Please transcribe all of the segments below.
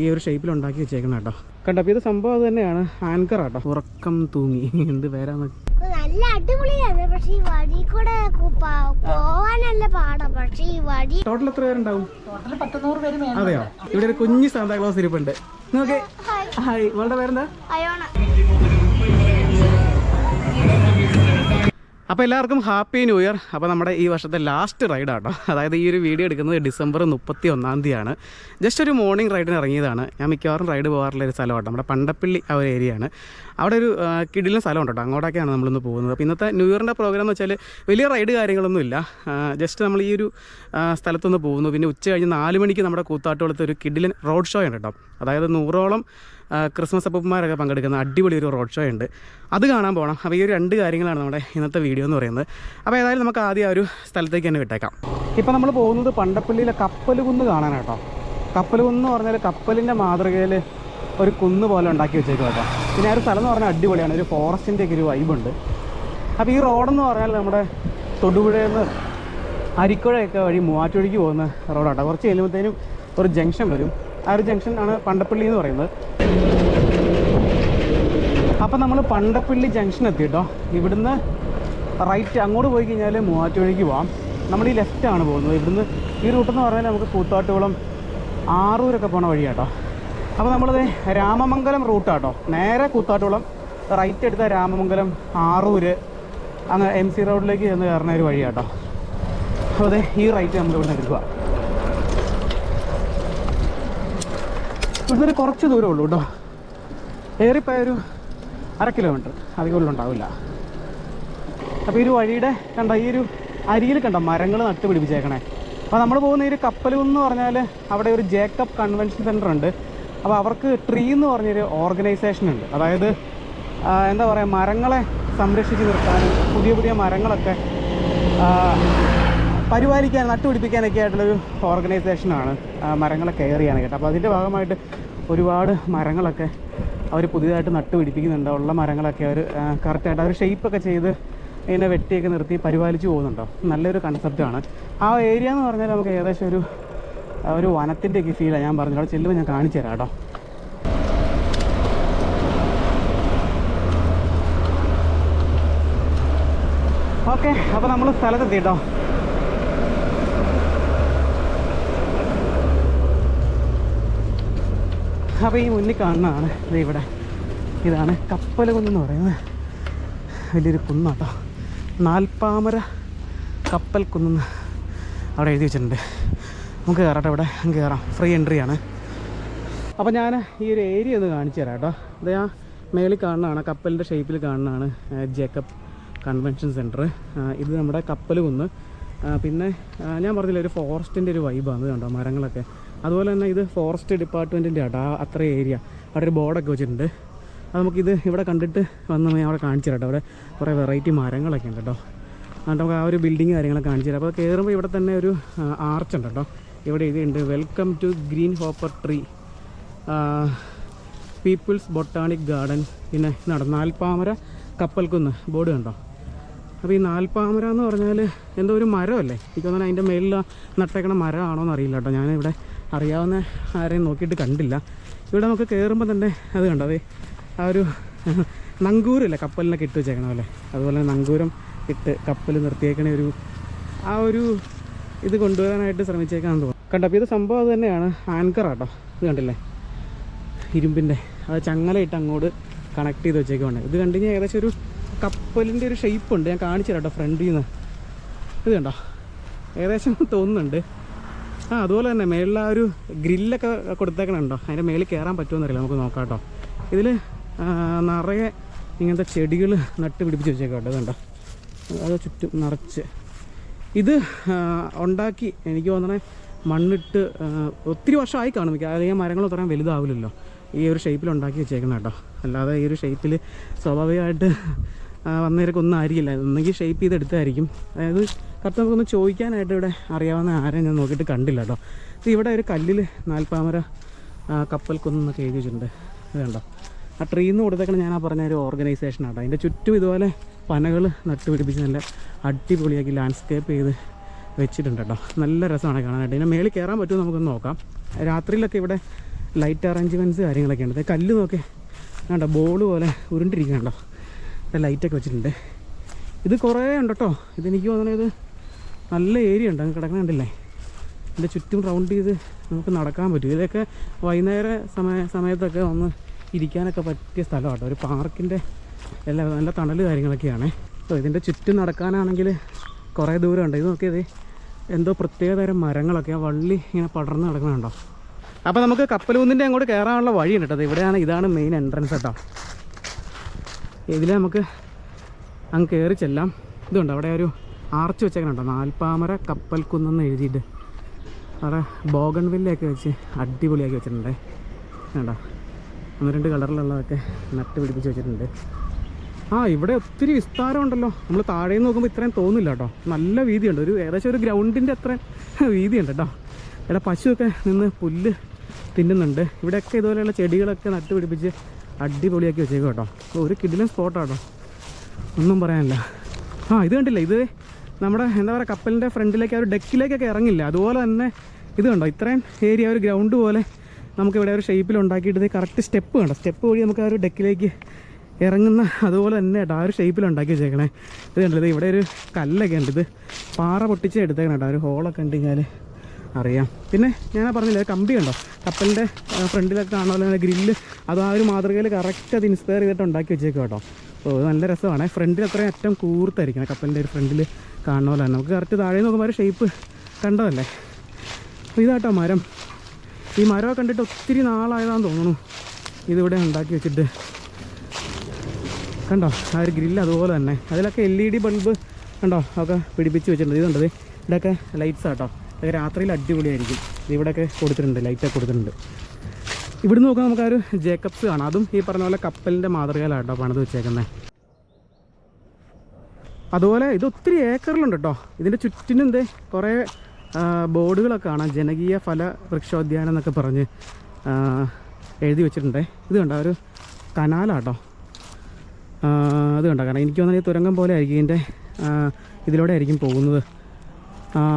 ഈ ഒരു ഷേപ്പിൽ ഉണ്ടാക്കി വെച്ചേക്കണം കേട്ടോ. കണ്ടോ അപ്പോൾ ഇത് സംഭവം അത് തന്നെയാണ്. ആൻകർ ആട്ടോ. ഉറക്കം തൂങ്ങി. എന്ത് പേരാന്ന്. നല്ല അടിപൊളിയാണ്. പക്ഷേ ഈ വഴി കൂടെ പോവാനല്ല പാടാ. പക്ഷേ ഈ വഴി ടോട്ടൽ എത്ര പേരുണ്ടാവും? അതെയോ? ഇവിടെ ഒരു കുഞ്ഞു സാന്താക്ലോസ് ഇരിപ്പുണ്ട്. നോക്കേ. ഹായ് മോളുടെ പേരെന്താ? അയോണ അപ്പോൾ എല്ലാവർക്കും ഹാപ്പി ന്യൂ ഇയർ. അപ്പോൾ നമ്മുടെ ഈ വർഷത്തെ ലാസ്റ്റ് റൈഡാട്ടോ. അതായത് ഈ ഒരു വീഡിയോ എടുക്കുന്നത് ഡിസംബർ മുപ്പത്തി ഒന്നാം തീയതിയാണ്. ജസ്റ്റ് ഒരു മോർണിംഗ് റൈഡിന് ഇറങ്ങിയതാണ്. ഞാൻ മിക്കവാറും റൈഡ് പോകാറുള്ള ഒരു സ്ഥലമാണ് നമ്മുടെ പണ്ടപ്പള്ളി ആ ഒരു ഏരിയയാണ് അവിടെ ഒരു കിടിലും സ്ഥലം സ്ഥലമുണ്ട് കേട്ടോ അങ്ങോട്ടൊക്കെയാണ് നമ്മളിന്ന് പോകുന്നത്. അപ്പോൾ ഇന്നത്തെ ന്യൂ ഇയറിന്റെ പ്രോഗ്രാം എന്ന് വെച്ചാൽ വലിയ റൈഡ് കാര്യങ്ങളൊന്നുമില്ല ജസ്റ്റ് നമ്മൾ ഈ ഒരു സ്ഥലത്തുനിന്ന് സ്ഥലത്തൊന്ന് പോകുന്നു. പിന്നെ ഉച്ച കഴിഞ്ഞ് നാല് മണിക്ക് നമ്മുടെ കൂത്താട്ടുകുളത്ത് ഒരു കിഡിലൻ റോഡ് ഷോ ഉണ്ട് കേട്ടോ അതായത് നൂറോളം ക്രിസ്മസ് അപ്പന്മാരൊക്കെ പങ്കെടുക്കുന്ന അടിപൊളി ഒരു റോഡ് ഷോ ഉണ്ട്. അത് കാണാൻ പോകണം അപ്പോൾ ഈ ഒരു രണ്ട് കാര്യങ്ങളാണ് നമ്മുടെ ഇന്നത്തെ വീഡിയോ എന്ന് പറയുന്നത്. അപ്പോൾ ഏതായാലും നമുക്ക് ആദ്യം ആ ഒരു സ്ഥലത്തേക്ക് തന്നെ വിട്ടേക്കാം. ഇപ്പോൾ നമ്മൾ പോകുന്നത് പണ്ടപ്പള്ളിയിലെ കപ്പൽ കുന്ന് കാണാനാട്ടോ കപ്പൽ കുന്ന് എന്ന് പറഞ്ഞാൽ കപ്പലിന്റെ മാതൃകയിൽ ഒരു കുന്ന് പോലെ ഉണ്ടാക്കി വെച്ചേക്കും കേട്ടോ. പിന്നെ ആ ഒരു സ്ഥലം എന്ന് പറഞ്ഞാൽ അടിപൊളിയാണ്. ഒരു ഫോറസ്റ്റിന്റെ ഒക്കെ ഒരു വൈബുണ്ട്. അപ്പോൾ ഈ റോഡെന്ന് പറഞ്ഞാൽ നമ്മുടെ തൊടുപുഴയിൽ നിന്ന് അരിക്കുഴയൊക്കെ വഴി മൂവാറ്റുപുഴയ്ക്ക് പോകുന്ന റോഡാട്ടോ കുറച്ച് കഴിയുമ്പോഴത്തേനും ഒരു ജംഗ്ഷൻ വരും. ആ ഒരു ജംഗ്ഷൻ ആണ് പണ്ടപ്പള്ളി എന്ന് പറയുന്നത്. അപ്പം നമ്മൾ പണ്ടപ്പള്ളി ജംഗ്ഷൻ എത്തി കേട്ടോ ഇവിടുന്ന് റൈറ്റ് അങ്ങോട്ട് പോയി കഴിഞ്ഞാൽ മൂവാറ്റുപുഴയ്ക്ക് പോവാം. നമ്മൾ ഈ ലെഫ്റ്റ് ആണ് പോകുന്നത്. ഇവിടുന്ന് ഈ റൂട്ടെന്ന് പറഞ്ഞാൽ നമുക്ക് കൂത്താട്ടുകുളം ആറൂരൊക്കെ പോണ വഴിയാട്ടോ അപ്പോൾ നമ്മളത് രാമമംഗലം റൂട്ടാട്ടോ നേരെ കൂത്താട്ടുകുളം റൈറ്റ് എടുത്ത രാമമംഗലം ആറൂര് അങ്ങ് എം സി റോഡിലേക്ക് ചെന്ന് കയറുന്ന ഒരു വഴിയാട്ടോ അപ്പോൾ അതെ ഈ റൈറ്റ് നമ്മൾ ഇവിടെ എടുക്കുക ഇവിടുന്ന് കുറച്ച് ദൂരമേ ഉള്ളൂ കേട്ടോ. ഏറിപ്പോയ ഒരു അര കിലോമീറ്റർ അധികം ഉണ്ടാവില്ല. അപ്പോൾ ഈ ഒരു വഴിയുടെ കണ്ട ഈ ഒരു അരിയിൽ കണ്ട മരങ്ങൾ നട്ട് പിടിപ്പിച്ചേക്കണേ. അപ്പോൾ നമ്മൾ പോകുന്ന ഈ ഒരു എന്ന് പറഞ്ഞാൽ അവിടെ ഒരു ജേക്കബ് കൺവെൻഷൻ സെന്റർ ഉണ്ട്. അപ്പോൾ അവർക്ക് ട്രീ എന്ന് പറഞ്ഞൊരു ഓർഗനൈസേഷൻ ഉണ്ട്. അതായത് എന്താ പറയുക മരങ്ങളെ സംരക്ഷിച്ച് നിർത്താനും പുതിയ പുതിയ മരങ്ങളൊക്കെ പരിപാലിക്കാൻ നട്ടുപിടിപ്പിക്കാനൊക്കെ ആയിട്ടുള്ളൊരു ഓർഗനൈസേഷനാണ് മരങ്ങളെ കെയർ കേട്ടോ. അപ്പോൾ അതിന്റെ ഭാഗമായിട്ട് ഒരുപാട് മരങ്ങളൊക്കെ അവർ പുതിയതായിട്ട് നട്ടുപിടിപ്പിക്കുന്നുണ്ട്. ഉള്ള മരങ്ങളൊക്കെ അവർ കറക്റ്റായിട്ട് അവർ ഷെയ്പ്പൊക്കെ ചെയ്ത് ഇതിനെ വെട്ടിയൊക്കെ നിർത്തി പരിപാലിച്ച് പോകുന്നുണ്ടോ? നല്ലൊരു കൺസെപ്റ്റാണ് ആ ഏരിയ എന്ന് പറഞ്ഞാൽ നമുക്ക് ഏകദേശം ഒരു ഒരു വനത്തിന്റെയൊക്കെ ഫീലാണ് ഞാൻ പറഞ്ഞു അവിടെ ചെല്ലുമ്പോൾ ഞാൻ കാണിച്ചു തരാം കേട്ടോ. ഓക്കെ അപ്പോൾ നമ്മൾ സ്ഥലത്തെത്തി കേട്ടോ. അപ്പോൾ മുന്നിൽ കാണുന്നതാണ് ഇത് ഇവിടെ. ഇതാണ് കപ്പല കുന്നെന്ന് പറയുന്നത്. വലിയൊരു കുന്നാട്ടോ. നാൽപ്പാമര കപ്പൽ കുന്നെന്ന് അവിടെ എഴുതി വെച്ചിട്ടുണ്ട്. നമുക്ക് കയറട്ടെ ഇവിടെ. കയറാം. ഫ്രീ എൻട്രി ആണ്. അപ്പോൾ ഞാൻ ഈ ഒരു ഏരിയ ഒന്ന് കാണിച്ചു തരാം കേട്ടോ. ഇത് ആ മേളിൽ കാണുന്നതാണ് കപ്പലിന്റെ ഷേപ്പിൽ കാണുന്നതാണ് ജേക്കബ് കൺവെൻഷൻ സെന്റർ ഇത് നമ്മുടെ കപ്പൽ കുന്ന് പിന്നെ ഞാൻ പറഞ്ഞില്ല ഒരു ഫോറസ്റ്റിന്റെ ഒരു വൈബാണ് കണ്ടോ? മരങ്ങളൊക്കെ. അതുപോലെ തന്നെ ഇത് ഫോറസ്റ്റ് ഡിപ്പാർട്ട്മെന്റിന്റെ ആട്ടോ. അത്ര ഏരിയ അവിടെ ഒരു ബോർഡൊക്കെ വെച്ചിട്ടുണ്ട്. അത് നമുക്കിത് ഇവിടെ കണ്ടിട്ട് വന്ന് ഞാൻ അവിടെ കാണിച്ചു അവിടെ കുറേ വെറൈറ്റി മരങ്ങളൊക്കെ ഉണ്ട് കേട്ടോ. എന്നിട്ട് നമുക്ക് ആ ഒരു ബിൽഡിങ് കാര്യങ്ങളൊക്കെ കാണിച്ചു തരാം. അപ്പോൾ കയറുമ്പോൾ ഇവിടെ തന്നെ ഒരു ആർച്ച് ഉണ്ട് കേട്ടോ. ഇവിടെ ഇതുണ്ട് welcome to green hopper tree peoples botanic garden പിന്നെ നട നാൽപ്പാമര കപ്പൽക്കുന്ന് ബോർഡ് കണ്ടോ? അപ്പോൾ ഈ നാൽപ്പാമര എന്ന് പറഞ്ഞാൽ എന്തോ ഒരു മരമല്ലേ? എനിക്ക് തോന്നുന്നു അതിന്റെ മേലിൽ നട്ടേക്കണ മരമാണോ എന്നറിയില്ല കേട്ടോ. ഞാനിവിടെ അറിയാവുന്ന ആരെയും നോക്കിയിട്ട് കണ്ടില്ല. ഇവിടെ നമുക്ക് കയറുമ്പോൾ തന്നെ അത് കണ്ടോ? അതേ ആ ഒരു നങ്കൂരല്ലേ കപ്പലിനൊക്കെ ഇട്ട് വെച്ചേക്കണ പോലെ? അതുപോലെ നങ്കൂരം ഇട്ട് കപ്പൽ നിർത്തിയേക്കണ ഒരു ആ ഒരു ഇത് കൊണ്ടുവരാനായിട്ട് ശ്രമിച്ചേക്കാന്ന് തോന്നുന്നു. കണ്ടോ? അപ്പോൾ ഇത് സംഭവം അത് തന്നെയാണ്. ആൻകർ ആട്ടോ. ഇത് കണ്ടില്ലേ? ഇരുമ്പിന്റെ അത് ചങ്ങലയിട്ട് അങ്ങോട്ട് കണക്ട് ചെയ്ത് വെച്ചേക്കുവാണ്. ഇത് കണ്ടു കഴിഞ്ഞാൽ ഏകദേശം ഒരു കപ്പലിന്റെ ഒരു ഷേപ്പ് ഉണ്ട്. ഞാൻ കാണിച്ചു തരാം കേട്ടോ ഫ്രണ്ടിൽ നിന്ന് ഇത് കണ്ടോ? ഏകദേശം തോന്നുന്നുണ്ട്. ആ അതുപോലെ തന്നെ മേളിൽ ആ ഒരു ഗ്രില്ലൊക്കെ കൊടുത്തേക്കണുണ്ടോ? അതിന്റെ മേളിൽ കയറാൻ പറ്റുമെന്ന് അറിയില്ല നമുക്ക് നോക്കാം കേട്ടോ. ഇതിൽ നിറയെ ഇങ്ങനത്തെ ചെടികൾ നട്ട് പിടിപ്പിച്ച് വെച്ചേക്കാം കേട്ടോ. കണ്ടോ? അത് ചുറ്റും നിറച്ച്. ഇത് ഉണ്ടാക്കി എനിക്ക് തോന്നണേ മണ്ണിട്ട് ഒത്തിരി വർഷമായി കാണും മിക്ക അല്ലെങ്കിൽ മരങ്ങൾ വലുതാവില്ലല്ലോ ഈ ഒരു ഷേപ്പിൽ ഉണ്ടാക്കി വെച്ചേക്കണം കേട്ടോ. അല്ലാതെ ഈ ഒരു ഷേപ്പിൽ സ്വാഭാവികമായിട്ട് ഒന്നും ആയിരിക്കില്ല ഒന്നെങ്കിൽ ഷേപ്പ് ചെയ്തെടുത്തായിരിക്കും. അതായത് കറക്റ്റ് നമുക്കൊന്ന് ചോദിക്കാനായിട്ട് ഇവിടെ അറിയാവുന്ന ആരെയും ഞാൻ നോക്കിയിട്ട് കണ്ടില്ല കേട്ടോ. ഇത് ഇവിടെ ഒരു കല്ലിൽ നാൽപ്പാമര കപ്പൽ കുന്നൊക്കെ എഴുതി വെച്ചിട്ടുണ്ട്. കണ്ടോ? ആ ട്രീന്ന് കൊടുത്തേക്കണ ഞാൻ ആ പറഞ്ഞ ഒരു ഓർഗനൈസേഷൻ ആട്ടോ. അതിന്റെ ചുറ്റും ഇതുപോലെ പനകൾ നട്ടുപിടിപ്പിച്ച് നല്ല അടിപൊളിയാക്കി ലാൻഡ്സ്കേപ്പ് ചെയ്ത് വെച്ചിട്ടുണ്ട് കേട്ടോ. നല്ല രസമാണ് കാണാനായിട്ട്. ഇതിനെ മേളിൽ കയറാൻ പറ്റുമോ നമുക്കൊന്ന് നോക്കാം. രാത്രിയിലൊക്കെ ഇവിടെ ലൈറ്റ് അറേഞ്ച്മെന്റ്സ് കാര്യങ്ങളൊക്കെ ഉണ്ട്. കല്ല് നോക്കി. വേണ്ട ബോൾ പോലെ ഉരുണ്ടിരിക്കണ്ടോ ലൈറ്റൊക്കെ വെച്ചിട്ടുണ്ട്. ഇത് കുറേ ഉണ്ട് കേട്ടോ ഇതെനിക്ക് തോന്നണത് നല്ല ഏരിയ ഉണ്ട്. അങ്ങ് കിടക്കുന്ന കണ്ടില്ലേ? ഇതിന്റെ ചുറ്റും റൗണ്ട് ചെയ്ത് നമുക്ക് നടക്കാൻ പറ്റും. ഇതൊക്കെ വൈകുന്നേര സമയ സമയത്തൊക്കെ ഒന്ന് ഇരിക്കാനൊക്കെ പറ്റിയ സ്ഥലം കേട്ടോ ഒരു പാർക്കിന്റെ എല്ലാ നല്ല തണൽ കാര്യങ്ങളൊക്കെയാണ്. അപ്പോൾ ഇതിന്റെ ചുറ്റും നടക്കാനാണെങ്കിൽ കുറേ ദൂരമുണ്ട്. ഇത് നോക്കിയത് എന്തോ പ്രത്യേകതരം മരങ്ങളൊക്കെ വള്ളി ഇങ്ങനെ പടർന്ന് കിടക്കുന്നുണ്ടോ അപ്പോൾ നമുക്ക് കപ്പലൂന്നിന്റെ അങ്ങോട്ട് കയറാനുള്ള വഴിയുണ്ട് കേട്ടോ. ഇവിടെയാണ് ഇതാണ് മെയിൻ എൻട്രൻസ് കേട്ടോ. ഇതിൽ നമുക്ക് അങ്ങ് കയറി ചെല്ലാം. ഇതുണ്ട് അവിടെ ഒരു ആർച്ച് വെച്ചേക്കണുണ്ടോ. നാൽപ്പാമര കപ്പൽ കുന്നെന്ന് എഴുതിയിട്ട്. അവിടെ ബോഗൺ വില്ലയൊക്കെ വെച്ച് അടിപൊളിയാക്കി വെച്ചിട്ടുണ്ട്. വേണ്ട ഒന്ന് രണ്ട് കളറിലുള്ളതൊക്കെ നട്ട് പിടിപ്പിച്ച് വെച്ചിട്ടുണ്ട്. ആ ഇവിടെ ഒത്തിരി വിസ്താരമുണ്ടല്ലോ. നമ്മൾ താഴെ നോക്കുമ്പോൾ ഇത്രയും തോന്നില്ല കേട്ടോ. നല്ല വീതിയുണ്ട്. ഒരു ഏകദേശം ഒരു ഗ്രൗണ്ടിന്റെ അത്ര വീതിയുണ്ട് കേട്ടോ. ഇവിടെ പശുവൊക്കെ നിന്ന് പുല്ല് തിന്നുന്നുണ്ട്. ഇവിടെയൊക്കെ ഇതുപോലെയുള്ള ചെടികളൊക്കെ നട്ട് പിടിപ്പിച്ച് അടിപൊളിയാക്കി വെച്ചേക്കും കേട്ടോ. ഒരു കിടിലൻ സ്പോട്ടാട്ടോ ഒന്നും പറയാനില്ല. ആ ഇത് കണ്ടില്ല? ഇത് നമ്മുടെ എന്താ പറയുക കപ്പലിന്റെ ഫ്രണ്ടിലേക്ക് ഒരു ഡെക്കിലേക്കൊക്കെ ഇറങ്ങില്ല. അതുപോലെ തന്നെ ഇത് കണ്ടോ? ഇത്രയും ഏരിയ ഒരു ഗ്രൗണ്ട് പോലെ നമുക്കിവിടെ ഒരു ഷേപ്പിൽ ഉണ്ടാക്കിയിട്ട് കറക്റ്റ് സ്റ്റെപ്പ് കണ്ടോ? സ്റ്റെപ്പ് വഴി നമുക്ക് ആ ഒരു ഡെക്കിലേക്ക് ഇറങ്ങുന്ന അതുപോലെ തന്നെ കേട്ടോ ആ ഒരു ഷേപ്പിൽ ഉണ്ടാക്കി വെച്ചേക്കണേ. ഇത് കണ്ടില്ല? ഇവിടെ ഒരു കല്ലൊക്കെ ഉണ്ട്. ഇത് പാറ പൊട്ടിച്ച് എടുത്തേക്കണം കേട്ടോ. ഒരു ഹോളൊക്കെ ഉണ്ട് കഴിഞ്ഞാൽ അറിയാം. പിന്നെ ഞാൻ പറഞ്ഞില്ലേ കമ്പി ഉണ്ടോ കപ്പലിന്റെ ഫ്രണ്ടിലൊക്കെ കാണുമല്ലോ ഗ്രില്ല്. അത് ആ ഒരു മാതൃകയിൽ കറക്റ്റ് അത് ഇൻസ്പയർ ചെയ്തിട്ട് ഉണ്ടാക്കി വെച്ചേക്കും കേട്ടോ. ഓ നല്ല രസമാണ്. ഫ്രണ്ടിൽ അത്രയും അറ്റം കൂർത്തായിരിക്കണം കപ്പലിന്റെ ഒരു ഫ്രണ്ടിൽ കാണുന്ന പോലെ തന്നെ. നമുക്ക് കറക്റ്റ് താഴെ നോക്കുമ്പോൾ ഒരു ഷേപ്പ് കണ്ടതല്ലേ? അപ്പോൾ ഇതാട്ടോ മരം. ഈ മരമൊക്കെ കണ്ടിട്ട് ഒത്തിരി നാളായതാന്ന് തോന്നുന്നു. ഇതിവിടെ ഉണ്ടാക്കി വെച്ചിട്ട്. കണ്ടോ? ആ ഒരു ഗ്രില്ല് അതുപോലെ തന്നെ. അതിലൊക്കെ എൽ ഇ ഡി ബൾബ് കണ്ടോ? ഒക്കെ പിടിപ്പിച്ച് വെച്ചിട്ടുണ്ട്. ഇതുണ്ടത് ഇതൊക്കെ ലൈറ്റ്സ് ആട്ടോ ഇതൊക്കെ രാത്രിയിൽ അടിപൊളിയായിരിക്കും. ഇത് ഇവിടെയൊക്കെ കൊടുത്തിട്ടുണ്ട് ലൈറ്റൊക്കെ കൊടുത്തിട്ടുണ്ട്. ഇവിടുന്ന് നോക്കാൻ നമുക്ക് ആ ഒരു ജേക്കബ്സ് കാണാം. അതും ഈ പറഞ്ഞ പോലെ കപ്പലിന്റെ മാതൃകയിലാണ് കേട്ടോ പണിത് വെച്ചേക്കുന്നത് അതുപോലെ ഇത് ഒത്തിരി ഏക്കറിലുണ്ട് കേട്ടോ ഇതിന്റെ ചുറ്റിനും എന്തേ കുറേ ബോർഡുകളൊക്കെ കാണാം. ജനകീയ ഫല വൃക്ഷോദ്യാനം എന്നൊക്കെ പറഞ്ഞ് എഴുതി വെച്ചിട്ടുണ്ട്. ഇത് കണ്ടോ? ഒരു കനാലാട്ടോ. അത് കണ്ടോ? കാരണം എനിക്ക് തോന്നുന്നത് തുരങ്കം പോലെ ആയിരിക്കും ഇതിന്റെ ഇതിലൂടെ ആയിരിക്കും പോകുന്നത്.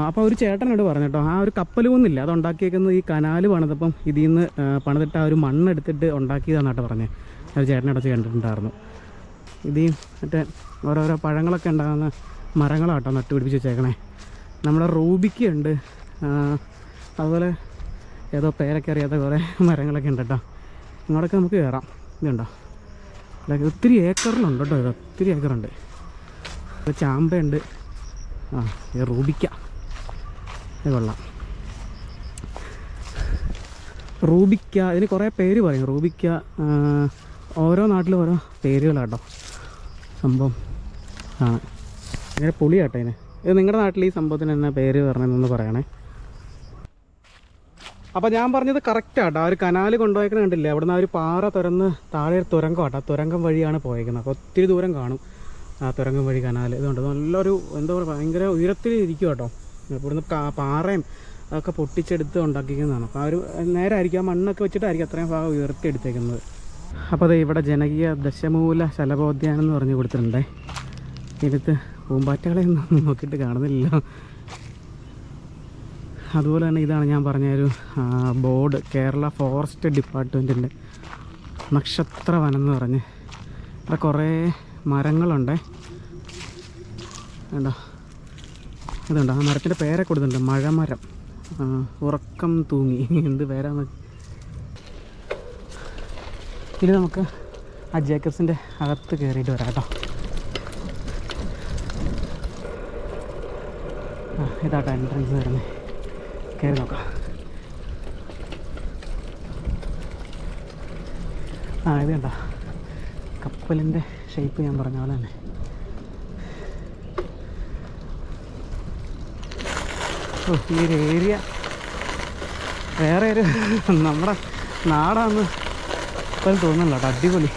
അപ്പോൾ ഒരു ചേട്ടനോട് പറഞ്ഞു കേട്ടോ ആ ഒരു കപ്പൽ ഒന്നില്ല അത് ഉണ്ടാക്കിയേക്കുന്നത് ഈ കനാൽ പണിതപ്പം ഇതിൽ നിന്ന് പണിതിട്ട് ആ ഒരു മണ്ണെടുത്തിട്ട് ഉണ്ടാക്കിയതാണെന്നാട്ടോ പറഞ്ഞത് ഒരു ചേട്ടനടച്ച് കണ്ടിട്ടുണ്ടായിരുന്നു ഇത് മറ്റേ ഓരോരോ പഴങ്ങളൊക്കെ ഉണ്ടാകുന്ന മരങ്ങളാട്ടോ നട്ടുപിടിപ്പിച്ച് വെച്ചേക്കണേ. നമ്മുടെ റൂബിക്ക ഉണ്ട്. അതുപോലെ ഏതോ പേരൊക്കെ അറിയാത്ത കുറേ മരങ്ങളൊക്കെ ഉണ്ട് കേട്ടോ. ഇങ്ങോട്ടൊക്കെ നമുക്ക് കയറാം. ഇതുണ്ടോ ഇതൊക്കെ ഒത്തിരി ഏക്കറിലുണ്ട് കേട്ടോ ഇത് ഒത്തിരി ഏക്കറുണ്ട്. ചാമ്പയുണ്ട്. ആ ഇത് റൂബിക്ക. ഇത് കൊള്ളാം. റൂബിക്ക ഇതിന് കുറേ പേര് പറയും. റൂബിക്ക ഓരോ നാട്ടിലും ഓരോ പേരുകളാട്ടോ. സംഭവം ആണ്. ഇങ്ങനെ പുളിയാട്ടോ ഇതിന്. ഇത് നിങ്ങളുടെ നാട്ടിൽ ഈ സംഭവത്തിന് എന്നാ പേര് പറഞ്ഞതെന്ന് പറയണേ. അപ്പോൾ ഞാൻ പറഞ്ഞത് കറക്റ്റ് ആട്ടോ. ആ ഒരു കനാൽ കൊണ്ടുപോയേക്കണ കണ്ടില്ലേ? അവിടെ നിന്ന് ആ ഒരു പാറ തുറന്ന് താഴെ ഒരു തുരങ്കം ആട്ടോ. ആ തുരങ്കം വഴിയാണ് പോയേക്കുന്നത്. അപ്പോൾ ഒത്തിരി ദൂരം കാണും ആ തുരങ്കം വഴി കനാൽ. ഇതുകൊണ്ട് നല്ലൊരു എന്താ പറയുക ഭയങ്കര ഉയരത്തിൽ ഇരിക്കും കേട്ടോ ഇവിടുന്ന് പാറയും അതൊക്കെ പൊട്ടിച്ചെടുത്ത് ഉണ്ടാക്കിക്കുന്നതാണ്. അപ്പോൾ ആ ഒരു നേരമായിരിക്കും ആ മണ്ണൊക്കെ വെച്ചിട്ടായിരിക്കും അത്രയും ഭാഗം ഉയർത്തി എടുത്തേക്കുന്നത് അപ്പോൾ ദേ ഇവിടെ ജനകീയ ദശമൂല ശലഭോദ്യാനം എന്ന് പറഞ്ഞ് കൊടുത്തിട്ടുണ്ടേ. ഇതിനകത്ത് പൂമ്പാറ്റകളെ ഒന്നും നോക്കിയിട്ട് കാണുന്നില്ല. അതുപോലെ തന്നെ ഇതാണ് ഞാൻ പറഞ്ഞ ഒരു ബോർഡ് കേരള ഫോറസ്റ്റ് ഡിപ്പാർട്ട്മെന്റിന്റെ നക്ഷത്രവനം എന്ന് പറഞ്ഞ്. ഇവിടെ കുറേ മരങ്ങളുണ്ടേ. വേണ്ട ഇതുണ്ട്? ആ മരത്തിന്റെ പേരെ കൊടുത്തിട്ടുണ്ട് മഴമരം. ഉറക്കം തൂങ്ങി. എന്ത് പേരാന്ന് ഇനി നമുക്ക് ആ ജേക്കബ്സിന്റെ അകത്ത് കയറിയിട്ട് വരാം കേട്ടോ. ഇതാട്ടോ എൻട്രൻസ് വരുന്നത് കയറി നോക്കാം. ആ ഇത് കണ്ടോ? കപ്പലിന്റെ ഷേപ്പ് ഞാൻ പറഞ്ഞ പോലെ തന്നെ. ഈ ഒരു ഏരിയ വേറെ ഒരു നമ്മുടെ നാടാന്ന് ഇപ്പം തോന്നുന്നില്ല കേട്ടോ. അടിപൊളി.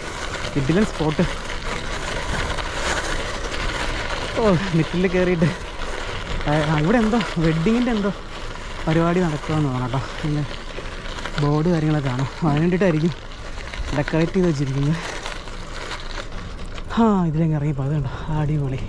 കിഡിലൻ സ്പോട്ട് ഓ നെറ്റിൽ കയറിയിട്ട് അവിടെ എന്തോ വെഡ്ഡിങ്ങിന്റെ എന്തോ പരിപാടി നടക്കുമെന്ന് തോന്നണം കേട്ടോ. പിന്നെ ബോർഡ് കാര്യങ്ങളൊക്കെ കാണാം. അതിന് വേണ്ടിയിട്ടായിരിക്കും ഡെക്കറേറ്റ് ചെയ്ത് വെച്ചിരിക്കുന്നത്. ആ ഇതിലേക്ക് ഇറങ്ങിപ്പോൾ അത് കണ്ടോ? അടിപൊളി.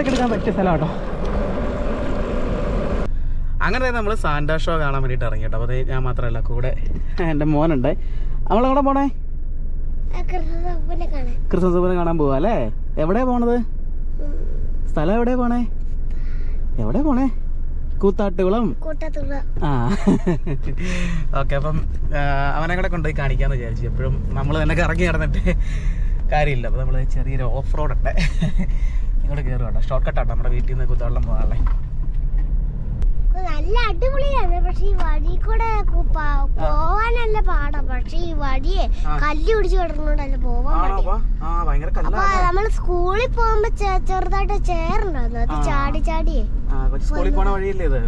ഫോട്ടോ ഒക്കെ എടുക്കാൻ പറ്റിയ സ്ഥലം കേട്ടോ അങ്ങനെ നമ്മൾ സാന്റാ ഷോ കാണാൻ വേണ്ടിയിട്ട് ഇറങ്ങി കേട്ടോ. അപ്പോൾ ഞാൻ മാത്രമല്ല കൂടെ എന്റെ മോനുണ്ട്. നമ്മളെവിടെ പോണേ? ക്രിസ്മസ് പൂരം കാണാൻ. പോവാ അല്ലേ? എവിടെയാ പോണത്? സ്ഥലം എവിടെയാ പോണേ? എവിടെ പോണേ? കൂത്താട്ടുകുളം? ആ. ഓക്കെ അപ്പം അവനെ കൂടെ കൊണ്ടുപോയി കാണിക്കാന്ന് വിചാരിച്ചു. എപ്പോഴും നമ്മൾ തന്നെ കറങ്ങി നടന്നിട്ട് കാര്യമില്ല. അപ്പോൾ നമ്മൾ ചെറിയൊരു ഓഫ് റോഡ് ഉണ്ട് ഇങ്ങോട്ട് കയറുക കേട്ടോ. ഷോർട്ട് കട്ടാട്ടോ നമ്മുടെ വീട്ടിൽ നിന്ന് കുത്തവെള്ളം പോകാനുള്ള നല്ല അടിപൊളിയാണ്. പക്ഷെ ഈ വഴി കൂടെ പോവാനല്ല പാടാ. പക്ഷെ ഈ വഴിയെ. കല്ല് പിടിച്ച് കിടന്നുകൊണ്ടല്ല പോവാൻ നമ്മൾ സ്കൂളിൽ പോകുമ്പോ ചെറുതായിട്ട് ചേറുണ്ടായിരുന്നു. അത് ചാടി ചാടിയേ സ്കൂളിൽ പോണ വഴിയല്ലേ ഇത്?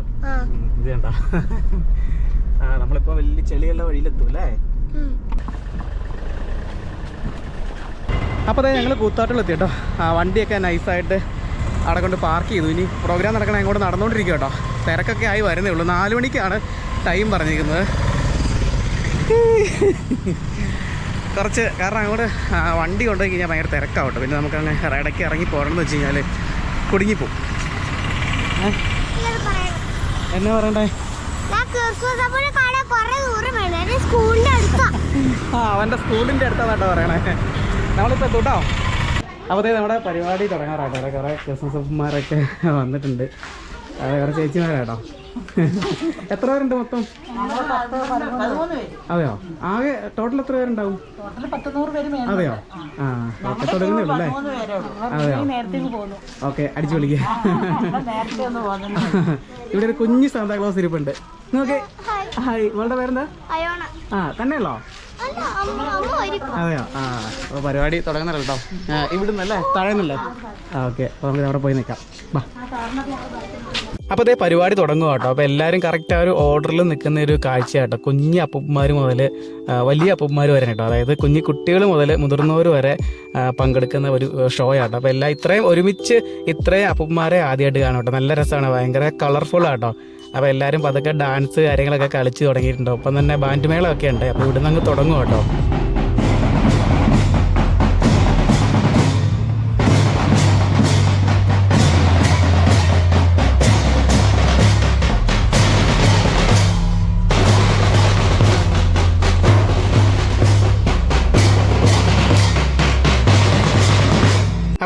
ഇത് കണ്ട? നമ്മളിപ്പോ വലിയ ചെളിയുള്ള വഴിയിലെത്തും അല്ലേ ഉം. അപ്പോൾ അതായത് ഞങ്ങൾ കൂത്താട്ടിലെത്തി കേട്ടോ ആ വണ്ടിയൊക്കെ നൈസായിട്ട് അവിടെ കൊണ്ട് പാർക്ക് ചെയ്തു. ഇനി പ്രോഗ്രാം നടക്കണ അങ്ങോട്ട് നടന്നുകൊണ്ടിരിക്കുക കേട്ടോ. തിരക്കൊക്കെ ആയി വരുന്നേ ഉള്ളൂ. നാല് മണിക്കാണ് ടൈം പറഞ്ഞിരിക്കുന്നത്. കുറച്ച് കാരണം അങ്ങോട്ട് ആ, വണ്ടി കൊണ്ടുപോയി കഴിഞ്ഞാൽ ഭയങ്കര തിരക്കാവട്ടോ പിന്നെ നമുക്ക് അങ്ങനെ ഇടയ്ക്ക് ഇറങ്ങി പോകണമെന്ന് വെച്ച് കഴിഞ്ഞാൽ കുടുങ്ങിപ്പോവും. എന്നാ പറയണ്ടേ? അടുത്താ. അവന്റെ സ്കൂളിന്റെ അടുത്താട്ടോ പറയണേ. നമ്മളിപ്പോൾ എത്തൂട്ടോ? അപ്പോൾ നമ്മുടെ പരിപാടി തുടങ്ങാറാട്ടോ. അവിടെ കുറേ ക്രിസ്മസ്മാരൊക്കെ വന്നിട്ടുണ്ട്. അത് കുറേ ചേച്ചിമാരാട്ടോ. എത്ര പേരുണ്ട് മൊത്തം? അതെയോ? ആകെ ടോട്ടൽ എത്ര പേരുണ്ടാവും? അതെയോ? ആ ഓക്കെ തുടങ്ങുന്നേ ഉള്ളൂ അല്ലേ? അതെയോ? ഓക്കെ അടിച്ചു വിളിക്കുക ഇവിടെ ഒരു കുഞ്ഞു സാന്താക്ലോസ് ഇരിപ്പുണ്ട്. നോക്കേ. ഹായ് ഇവളുടെ പേരെന്താ? ആ തന്നെയല്ലോ? അതെയോ? ആ പരിപാടി തുടങ്ങുന്നല്ലോ കേട്ടോ? ഇവിടുന്നല്ലേ? താഴെന്നല്ലേ? ആ ഓക്കെ. അപ്പോൾ നമുക്ക് അവിടെ പോയി നിൽക്കാം. വാ. അപ്പോൾ അതേ പരിപാടി തുടങ്ങുക കേട്ടോ. അപ്പോൾ എല്ലാവരും കറക്റ്റ് ആ ഒരു ഓർഡറിൽ നിൽക്കുന്ന ഒരു കാഴ്ച കേട്ടോ കുഞ്ഞു അപ്പന്മാർ മുതൽ വലിയ അപ്പന്മാർ വരെ കേട്ടോ. അതായത് കുഞ്ഞു കുട്ടികൾ മുതൽ മുതിർന്നവർ വരെ പങ്കെടുക്കുന്ന ഒരു ഷോ ആട്ടോ അപ്പോൾ എല്ലാം ഇത്രയും ഒരുമിച്ച് ഇത്രയും അപ്പന്മാരെ ആദ്യമായിട്ട് കാണും കേട്ടോ. നല്ല രസമാണ്. ഭയങ്കര കളർഫുൾ ആട്ടോ അപ്പോൾ എല്ലാവരും പതുക്കെ ഡാൻസ് കാര്യങ്ങളൊക്കെ കളിച്ച് തുടങ്ങിയിട്ടുണ്ട്. ഒപ്പം തന്നെ ബാൻഡ് മേളമൊക്കെ ഉണ്ട്. അപ്പോൾ ഇവിടുന്ന് അങ്ങ് തുടങ്ങും കേട്ടോ.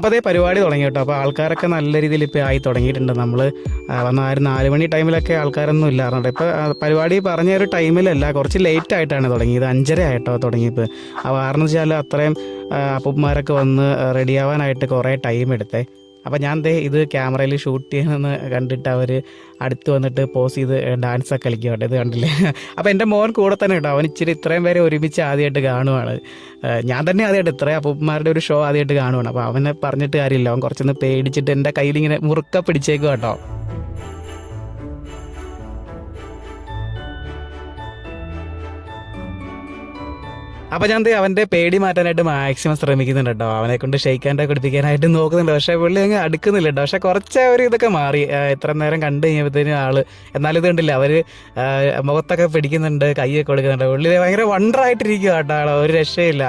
അതേ പരിപാടി തുടങ്ങി കേട്ടോ. അപ്പോൾ ആൾക്കാരൊക്കെ നല്ല രീതിയിൽ ഇപ്പോൾ ആയി തുടങ്ങിയിട്ടുണ്ട്. നമ്മൾ വന്ന ആ ഒരു നാല് മണി ടൈമിലൊക്കെ ആൾക്കാരൊന്നും ഇല്ലാറുണ്ട്. ഇപ്പോൾ പരിപാടി പറഞ്ഞ ഒരു ടൈമിലല്ല കുറച്ച് ലേറ്റ് ആയിട്ടാണ് തുടങ്ങിയത്. അഞ്ചര ആയിട്ടോ തുടങ്ങിയപ്പോൾ അപ്പോൾ കാരണം വെച്ചാൽ അത്രയും അപ്പന്മാരൊക്കെ വന്ന് റെഡിയാവാനായിട്ട് കുറേ ടൈം എടുത്തേ. അപ്പോൾ ഞാൻ ദേ ഇത് ക്യാമറയിൽ ഷൂട്ട് ചെയ്യണമെന്ന് കണ്ടിട്ട് അവർ അടുത്ത് വന്നിട്ട് പോസ് ചെയ്ത് ഡാൻസ് ഒക്കെ കളിക്കുക കേട്ടോ ഇത് കണ്ടില്ലേ? അപ്പോൾ എന്റെ മോൻ കൂടെ തന്നെ കേട്ടോ. അവൻ ഇച്ചിരി ഇത്രയും പേരെ ഒരുമിച്ച് ആദ്യമായിട്ട് കാണുവാണ്. ഞാൻ തന്നെ ആദ്യമായിട്ട് ഇത്രയും അപ്പൂപ്പന്മാരുടെ ഒരു ഷോ ആദ്യമായിട്ട് കാണുവാണ്. അപ്പോൾ അവനെ പറഞ്ഞിട്ട് കാര്യമില്ല. അവൻ കുറച്ചൊന്ന് പേടിച്ചിട്ട് എന്റെ കയ്യിൽ ഇങ്ങനെ മുറുക്ക പിടിച്ചേക്കും കേട്ടോ അപ്പോൾ ഞാൻ അവന്റെ പേടി മാറ്റാനായിട്ട് മാക്സിമം ശ്രമിക്കുന്നുണ്ട് കേട്ടോ അവനെ കൊണ്ട് ഷെയ്ക്കാന്റെ കുടിപ്പിക്കാനായിട്ട് നോക്കുന്നുണ്ട്. പക്ഷേ പുള്ളി അങ്ങ് അടുക്കുന്നില്ല കേട്ടോ പക്ഷേ കുറച്ച് ഒരു ഇതൊക്കെ മാറി. ഇത്ര നേരം കണ്ടു കഴിഞ്ഞപ്പോഴത്തേനും ആൾ എന്നാലും ഇത് കണ്ടില്ല. അവർ മുഖത്തൊക്കെ പിടിക്കുന്നുണ്ട് കൈയൊക്കെ കൊടുക്കുന്നുണ്ട്. പുള്ളി ഭയങ്കര വണ്ടറായിട്ടിരിക്കുക കേട്ടോ ആൾ. ഒരു രക്ഷയില്ല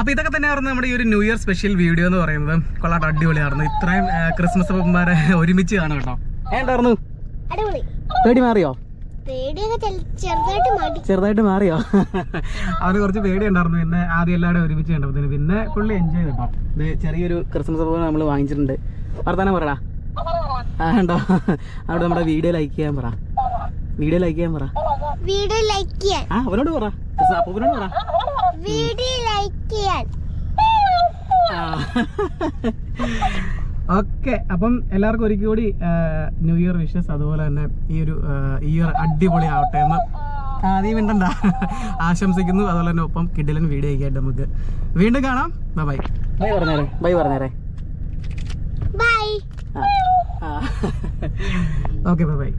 അപ്പോൾ ഇതൊക്കെ തന്നെയായിരുന്നു നമ്മുടെ ഈ ഒരു ന്യൂ ഇയർ സ്പെഷ്യൽ വീഡിയോ എന്ന് പറയുന്നത്. കൊള്ളാട്ട് അടിപൊളിയായിരുന്നു. ഇത്രയും ക്രിസ്മസ് അപ്പന്മാരെ ഒരുമിച്ച് കാണും കേട്ടോ. ഏണ്ടായിരുന്നു? പേടി മാറിയോ? ചെറുതായിട്ട് മാറിയോ? അവന് കുറച്ച് പേടി ഉണ്ടായിരുന്നു. പിന്നെ ആദ്യം എല്ലാവരും ഒരുമിച്ച് കണ്ടപ്പോ പിന്നെ പുള്ളി എൻജോയ് ചെയ്തോ ഇത് ചെറിയൊരു ക്രിസ്മസ് പൂവ് നമ്മൾ വാങ്ങിച്ചിട്ടുണ്ട്. വർത്താനം പറടാ. ആ ഉണ്ടോ? അവിടെ നമ്മുടെ വീഡിയോ ലൈക്ക് ചെയ്യാൻ പറ. വീഡിയോ ലൈക്ക് ചെയ്യാൻ പറ. വീഡിയോ ലൈക്ക് ചെയ്യാൻ. ആ അവനോട് പറ. അപ്പൂപ്പനോട് പറ. വീഡിയോ ലൈക്ക് ചെയ്യാൻ ഓക്കെ അപ്പം എല്ലാവർക്കും ഒരിക്കൽ കൂടി ന്യൂ ഇയർ വിഷസ് അതുപോലെ തന്നെ ഈ ഒരു ഇയർ അടിപൊളി ആവട്ടെ എന്ന് ആദ്യം നീ മിണ്ടണ്ട. ആശംസിക്കുന്നു. അതുപോലെ തന്നെ ഒപ്പം കിഡിലൻ വീഡിയോ ഒക്കെ ആയിട്ട് നമുക്ക് വീണ്ടും കാണാം. ബൈ ബൈ ബൈ പറഞ്ഞേരെ. Bye പറഞ്ഞേരെ. Bye okay bye bye